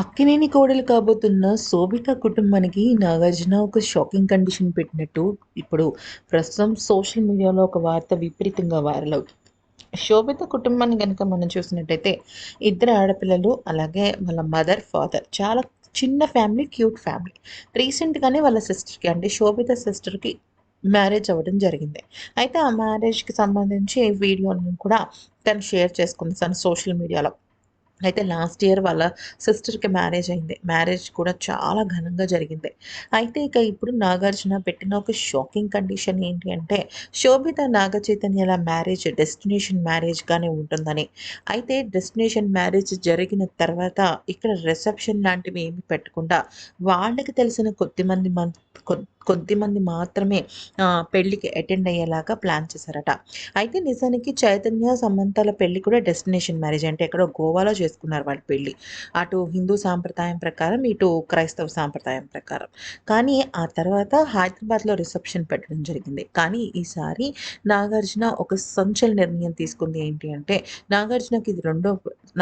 అక్కినేని కోడలు కాబోతున్న శోభిక కుటుంబానికి నాగార్జున ఒక షాకింగ్ కండిషన్ పెట్టినట్టు ఇప్పుడు ప్రస్తుతం సోషల్ మీడియాలో ఒక వార్త విపరీతంగా వైరల్ అవుతుంది. శోభిత కుటుంబాన్ని కనుక మనం చూసినట్టయితే ఇద్దరు ఆడపిల్లలు అలాగే వాళ్ళ మదర్ ఫాదర్ చాలా చిన్న ఫ్యామిలీ క్యూట్ ఫ్యామిలీ రీసెంట్గానే వాళ్ళ సిస్టర్కి అంటే శోభిత సిస్టర్కి మ్యారేజ్ అవ్వడం జరిగింది. అయితే ఆ మ్యారేజ్కి సంబంధించి వీడియోని కూడా తను షేర్ చేసుకుంది తన సోషల్ మీడియాలో అయితే లాస్ట్ ఇయర్ వాళ్ళ సిస్టర్కి మ్యారేజ్ అయింది. మ్యారేజ్ కూడా చాలా ఘనంగా జరిగింది. అయితే ఇక ఇప్పుడు నాగార్జున పెట్టిన ఒక షాకింగ్ కండిషన్ ఏంటి అంటే శోభిత నాగ చైతన్యాల మ్యారేజ్ డెస్టినేషన్ మ్యారేజ్గానే ఉంటుందని. అయితే డెస్టినేషన్ మ్యారేజ్ జరిగిన తర్వాత ఇక్కడ రిసెప్షన్ లాంటివి ఏమి పెట్టకుండా వాళ్ళకి తెలిసిన కొద్ది మంది కొద్దిమంది మాత్రమే పెళ్ళికి అటెండ్ అయ్యేలాగా ప్లాన్ చేశారట. అయితే నిజానికి చైతన్య సమంతాల పెళ్ళి కూడా డెస్టినేషన్ మ్యారేజ్ అంటే ఎక్కడో గోవాలో చేసుకున్నారు వాళ్ళ పెళ్ళి. అటు హిందూ సాంప్రదాయం ప్రకారం ఇటు క్రైస్తవ సాంప్రదాయం ప్రకారం. కానీ ఆ తర్వాత హైదరాబాద్లో రిసెప్షన్ పెట్టడం జరిగింది. కానీ ఈసారి నాగార్జున ఒక సంచల నిర్ణయం తీసుకుంది ఏంటి అంటే నాగార్జునకి ఇది రెండో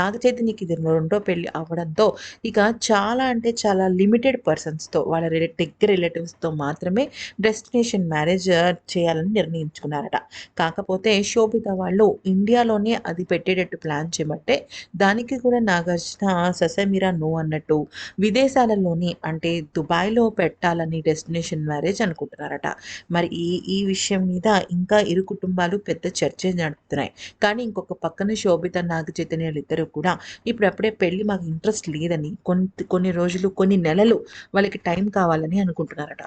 నాగ చైతన్యకి ఇది రెండో పెళ్ళి అవ్వడంతో ఇక చాలా అంటే చాలా లిమిటెడ్ పర్సన్స్తో వాళ్ళ దగ్గర రిలేటివ్స్తో మాత్రమే డెస్టినేషన్ మ్యారేజ్ చేయాలని నిర్ణయించుకున్నారట. కాకపోతే శోభిత వాళ్ళు ఇండియాలోనే అది పెట్టేటట్టు ప్లాన్ చేయమంటే దానికి కూడా నాగార్జున ససమీరా నో అన్నట్టు విదేశాలలోని అంటే దుబాయ్లో పెట్టాలని డెస్టినేషన్ మ్యారేజ్ అనుకుంటున్నారట. మరి ఈ ఈ విషయం మీద ఇంకా ఇరు కుటుంబాలు పెద్ద చర్చ నడుపుతున్నాయి. కానీ ఇంకొక పక్కన శోభిత నాగ చైతన్యాలు ఇద్దరు కూడా ఇప్పుడు అప్పుడే పెళ్ళి మాకు ఇంట్రెస్ట్ లేదని కొన్ని కొన్ని రోజులు కొన్ని నెలలు వాళ్ళకి టైం కావాలని అనుకుంటున్నారట.